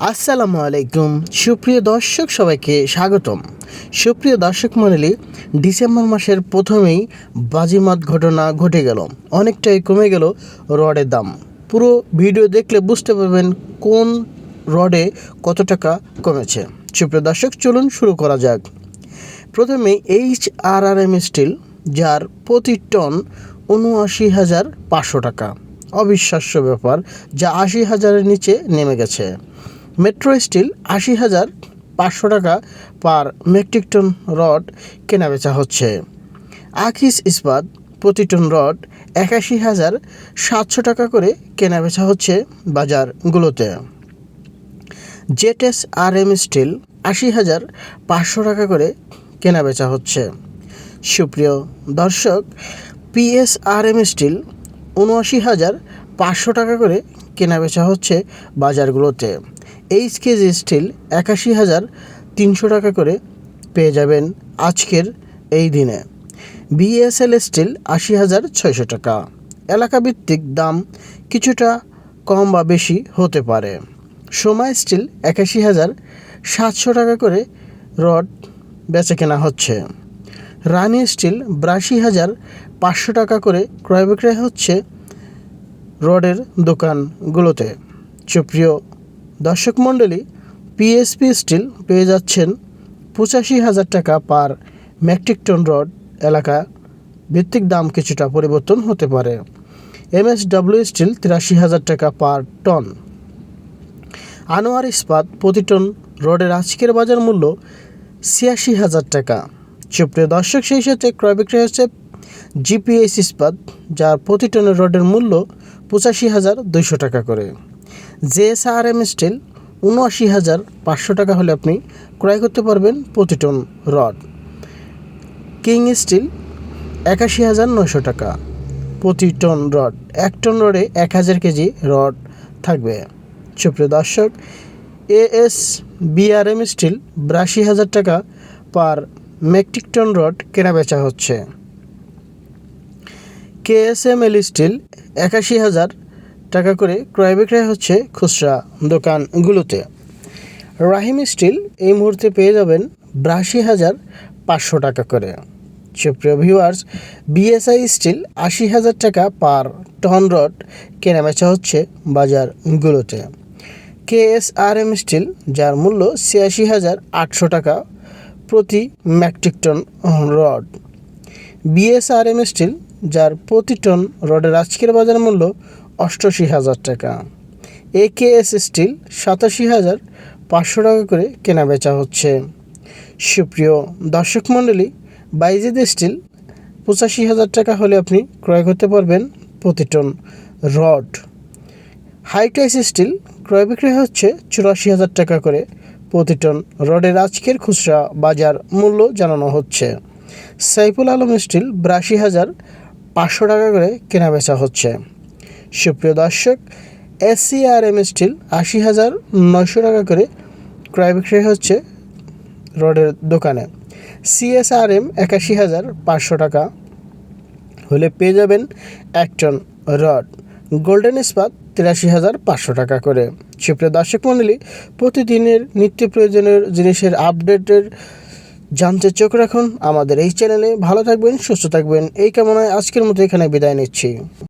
আসসালামু আলাইকুম। সুপ্রিয় দর্শক, সবাইকে স্বাগতম। সুপ্রিয় দর্শক মণ্ডলী, ডিসেম্বর মাসের প্রথমেই বাজিমাত ঘটনা ঘটে গেল। অনেকটাই কমে গেল রডের দাম। পুরো ভিডিও দেখলে বুঝতে পারবেন কোন রডে কত টাকা কমেছে। সুপ্রিয় দর্শক, চলুন শুরু করা যাক। প্রথমে H R R M steel যার প্রতি টন উনআশি হাজার পাঁচশো টাকা। অবিশ্বাস্য ব্যাপার, যা আশি হাজারের নিচে নেমে গেছে। মেট্রো স্টিল আশি হাজার পাঁচশো টাকা পার মেট্রিক টন রড কেনাবেচা হচ্ছে। আখিস ইস্পাত প্রতি টন রড একাশি হাজার সাতশো টাকা করে কেনাবেচা হচ্ছে বাজারগুলোতে। জেটেস আর এম স্টিল আশি হাজার পাঁচশো টাকা করে কেনাবেচা হচ্ছে। সুপ্রিয় দর্শক, পিএস আর এম স্টিল উনআশি হাজার পাঁচশো টাকা করে কেনাবেচা হচ্ছে বাজারগুলোতে। এইচ কেজি স্টিল একাশি হাজার তিনশো টাকা করে পেয়ে যাবেন আজকের এই দিনে। বিএসএল স্টিল আশি হাজার ছয়শো টাকা। এলাকাভিত্তিক দাম কিছুটা কম বা বেশি হতে পারে। সময় স্টিল একাশি হাজার সাতশো টাকা করে রড বেচে কেনা হচ্ছে। রানি স্টিল বিরাশি হাজার পাঁচশো টাকা করে ক্রয় বিক্রয় হচ্ছে রডের দোকানগুলোতে। সুপ্রিয় দর্শক মণ্ডলী পিএসপি স্টিল পেয়ে যাচ্ছেন পঁচাশি হাজার টাকা পার মেট্রিক টন রড। এলাকা ভিত্তিক দাম কিছুটা পরিবর্তন হতে পারে। এমএসডব্লিউ স্টিল তিরাশি হাজার টাকা পার টন। আনোয়ার ইস্পাত প্রতি টন রডের আজকের বাজার মূল্য ছিয়াশি হাজার টাকা। সুপ্রিয় দর্শক, সেই সাথে ক্রয় বিক্রয় হচ্ছে জিপিএস ইস্পাত, যার প্রতি টনের রডের মূল্য পঁচাশি হাজার দুইশো টাকা করে। জেএসআরএম স্টিল উনআশি হাজার পাঁচশো টাকা হলে আপনি ক্রয় করতে পারবেন প্রতি টন রড। কিং স্টিল একাশি হাজার নয়শো টাকা প্রতি টন রড। এক টন রডে এক হাজার কেজি রড থাকবে। সুপ্রিয় দর্শক এএস বিআরএম স্টিল বিরাশি হাজার টাকা পার মেট্রিক টন রড কেনা বেচা হচ্ছে কেএসএমএল স্টিল একাশি হাজার টাকা করে ক্রয় বিক্রয় হচ্ছে খুচরা দোকানগুলোতে। রাহিম স্টিল এই মুহূর্তে পেয়ে যাবেন বিরাশি হাজার পাঁচশো টাকা করে। সুপ্রিয় ভিউয়ার্স, বিএসআই স্টিল আশি হাজার টাকা পার টন রড কেনাবেচা হচ্ছে বাজারগুলোতে। কেএসআরএম স্টিল, যার মূল্য ছিয়াশি হাজার আটশো টাকা প্রতি metric ton rod. BSRM steel যার প্রতি টন রডের আজকের বাজার মূল্য অষ্টআশি হাজার টাকা। একেএস স্টিল সাতাশি হাজার পাঁচশো টাকা করে কেনা বেচা হচ্ছে। সুপ্রিয় দর্শক মণ্ডলী, বাইজিদ স্টিল পঁচাশি হাজার টাকা হলে আপনি ক্রয় করতে পারবেন প্রতি টন রড। হাইটাইস স্টিল ক্রয় বিক্রয় হচ্ছে চুরাশি হাজার টাকা করে প্রতি টন রডের আজকের খুচরা বাজার মূল্য জানানো হচ্ছে। সাইফুল আলম স্টিল বিরাশি হাজার পাঁচশো টাকা করে কেনা বেচা হচ্ছে। সুপ্রিয় দর্শক এসসি আর এম স্টিল আশি হাজার নয়শো টাকা করে ক্রয় বিক্রয় হচ্ছে রডের দোকানে। সিএসআরএম একাশি হাজার পাঁচশো টাকা হলে পেয়ে যাবেন এক টন রড। গোল্ডেন ইস্পাত তিরাশি হাজার পাঁচশো টাকা করে। সুপ্রিয় দর্শক মণ্ডলী প্রতিদিনের নিত্য প্রয়োজনীয় জিনিসের আপডেটের জানতে চোখ রাখুন আমাদের এই চ্যানেলে। ভালো থাকবেন, সুস্থ থাকবেন। এই কামনায় আজকের মতো এখানে বিদায় নিচ্ছি।